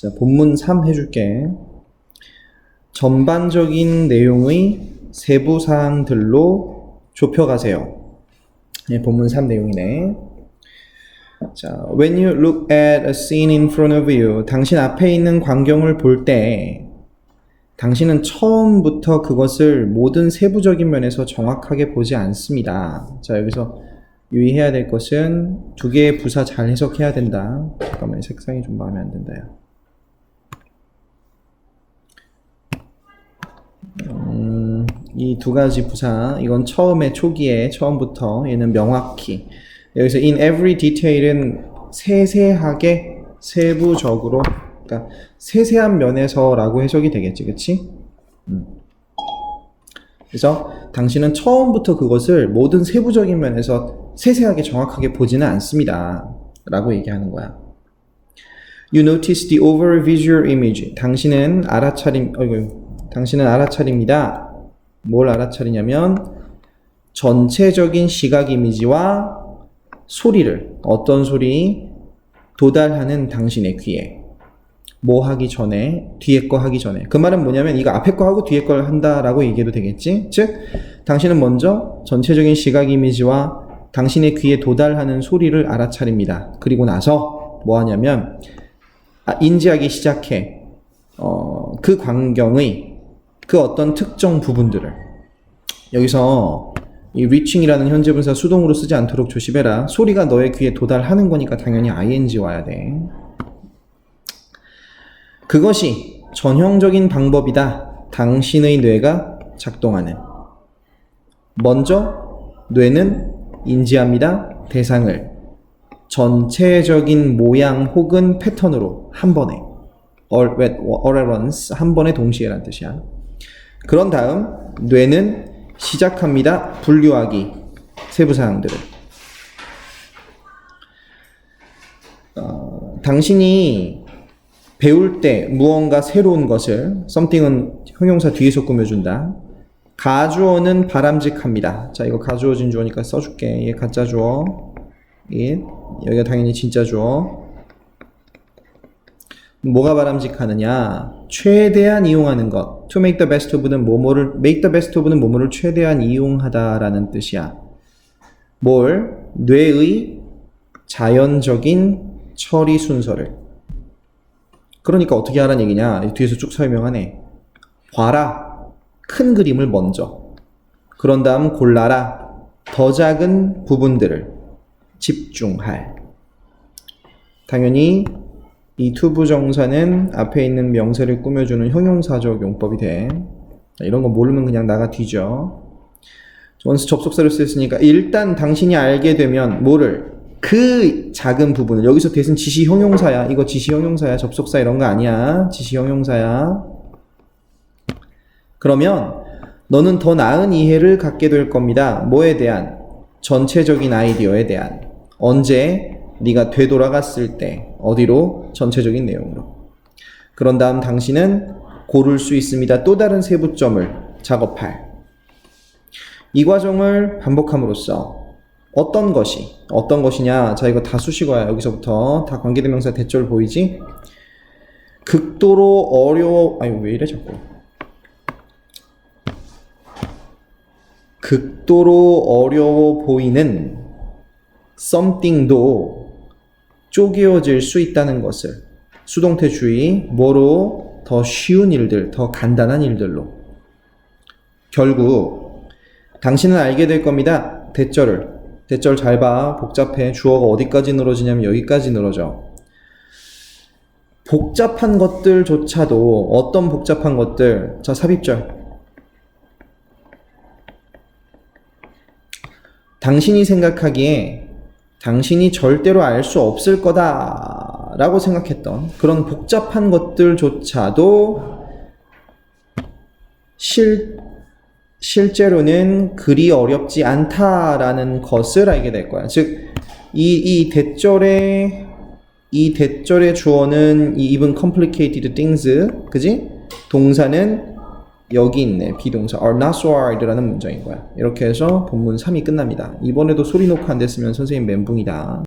자, 본문 3 해줄게. 전반적인 내용의 세부 사항들로 좁혀가세요. 네, 본문 3 내용이네. 자, when you look at a scene in front of you, 당신 앞에 있는 광경을 볼 때, 당신은 처음부터 그것을 모든 세부적인 면에서 정확하게 보지 않습니다. 자, 여기서 유의해야 될 것은 두 개의 부사 잘 해석해야 된다. 잠깐만, 색상이 좀 마음에 안 든다. 요 음, 이 두 가지 부사, 이건 처음에 초기에 처음부터 얘는 명확히 여기서 in every detail은 세세하게 세부적으로 그러니까 세세한 면에서라고 해석이 되겠지, 그렇지? 음. 그래서 당신은 처음부터 그것을 모든 세부적인 면에서 세세하게 정확하게 보지는 않습니다. 라고 얘기하는 거야. You notice the overall visual image. 당신은 알아차림, 어이구, 당신은 알아차립니다. 뭘 알아차리냐면 전체적인 시각 이미지와 소리를 어떤 소리 도달하는 당신의 귀에 뭐 하기 전에 뒤에 거 하기 전에. 그 말은 뭐냐면 이거 앞에 거 하고 뒤에 걸 한다라고 얘기해도 되겠지? 즉 당신은 먼저 전체적인 시각 이미지와 당신의 귀에 도달하는 소리를 알아차립니다. 그리고 나서 뭐 하냐면 아, 인지하기 시작해. 어, 그 광경의 그 어떤 특정 부분들을 여기서 이 reaching이라는 현재 분사 수동으로 쓰지 않도록 조심해라. 소리가 너의 귀에 도달하는 거니까 당연히 ing 와야 돼. 그것이 전형적인 방법이다. 당신의 뇌가 작동하는. 먼저 뇌는 인지합니다. 대상을 전체적인 모양 혹은 패턴으로 한 번에 all at, all at once 한 번에 동시에란 뜻이야. 그런 다음 뇌는 시작합니다. 분류하기 세부 사항들을. 어, 당신이 배울 때 무언가 새로운 것을 something은 형용사 뒤에서 꾸며준다. 가주어는 바람직합니다. 자, 이거 가주어 진 주어니까 써줄게. 얘 가짜 주어. 이 여기가 당연히 진짜 주어. 뭐가 바람직하느냐? 최대한 이용하는 것. To make the best of는 뭐뭐를 make the best of는 뭐뭐를 최대한 이용하다라는 뜻이야. 뭘 뇌의 자연적인 처리 순서를. 그러니까 어떻게 하라는 얘기냐? 뒤에서 쭉 설명하네. 봐라. 큰 그림을 먼저. 그런 다음 골라라. 더 작은 부분들을 집중할. 당연히 이 투부 정사는 앞에 있는 명사를 꾸며주는 형용사적 용법이 돼. 이런 거 모르면 그냥 나가 뒤져. 원스 접속사를 쓰였으니까 일단 당신이 알게 되면 뭐를 그 작은 부분을 여기서 대신 지시 형용사야. 이거 지시 형용사야. 접속사 이런 거 아니야. 지시 형용사야. 그러면 너는 더 나은 이해를 갖게 될 겁니다. 뭐에 대한 전체적인 아이디어에 대한 언제 네가 되돌아갔을 때 어디로? 전체적인 내용으로. 그런 다음 당신은 고를 수 있습니다. 또 다른 세부점을 작업할. 이 과정을 반복함으로써 어떤 것이 어떤 것이냐? 자 이거 다 수식어야 여기서부터 다 관계대명사 대절 보이지? 극도로 어려워 아니 왜 이래 자꾸? 극도로 어려워 보이는 something도 쪼개어질 수 있다는 것을 수동태 주의 뭐로 더 쉬운 일들, 더 간단한 일들로 결국 당신은 알게 될 겁니다. 대절을 대절 잘 봐. 복잡해. 주어가 어디까지 늘어지냐면 여기까지 늘어져. 복잡한 것들조차도 어떤 복잡한 것들 자 삽입절 당신이 생각하기에 당신이 절대로 알 수 없을 거다 라고 생각했던 그런 복잡한 것들조차도 실, 실제로는 그리 어렵지 않다라는 것을 알게 될 거야. 즉, 이, 이 대절의, 이 대절의 주어는 이 even complicated things, 그지? 동사는 여기 있네 비동사. are not so hard라는 문장인 거야. 이렇게 해서 본문 3이 끝납니다. 이번에도 소리 녹화 안 됐으면 선생님 멘붕이다